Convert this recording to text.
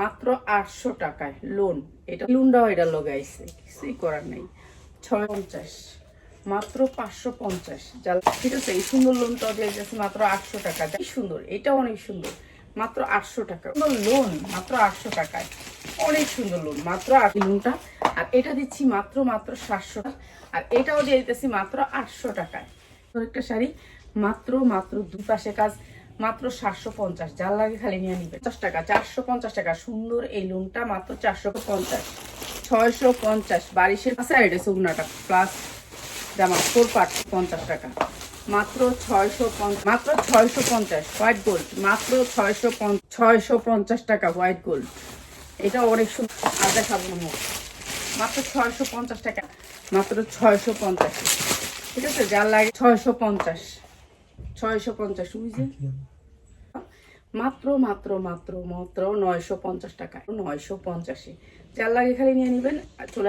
মাত্র আটশো টাকায় লোন এটা লোনটাও এটা লগাইছে, কিছুই করার নেই। ছয় পঞ্চাশ মাত্র পাঁচশো পঞ্চাশ। যা ঠিক আছে, এই সুন্দর লোনটা দিয়ে যাচ্ছে মাত্র আটশো টাকা। কি সুন্দর, এটা অনেক সুন্দর। মাত্র আটশো টাকা। লোন মাত্র আটশো টাকায়। অনেক সুন্দর লোন মাত্র আট লোনটা আর এটা দিচ্ছি মাত্র মাত্র সাতশো আর এটাও দিয়ে দিতেছি মাত্র আটশো টাকায়। একটা শাড়ি, মাত্র মাত্র দুই পাশে কাজ। মাত্র সাতশো পঞ্চাশ। যার লাগে খালি নিয়ে নিবে। পঞ্চাশ টাকা, চারশো পঞ্চাশ টাকা। সুন্দর এই লোনটা মাত্র চারশো পঞ্চাশ। ছয়শো পঞ্চাশ। বারিশের এটা সুগনাটা। প্লাস জামা ফোর পাট পঞ্চাশ টাকা। মাত্র ছয়শো মাত্র ছয়শো পঞ্চাশ। হোয়াইট গোল্ড মাত্র ছয়শো ছয়শো পঞ্চাশ টাকা হোয়াইট গোল্ড এটা অনেক সুন্দর আর দেখাবো। মাত্র ছয়শো পঞ্চাশ টাকা। মাত্র ছয়শো পঞ্চাশ। ঠিক আছে? যার লাগে ছয়শো পঞ্চাশ। ছয়শো পঞ্চাশ মাত্র মাত্র মাত্র মাত্র নয়শো পঞ্চাশ টাকা নয়শো পঞ্চাশে। যার লাগে খালি নিয়ে নেবেন আর চলে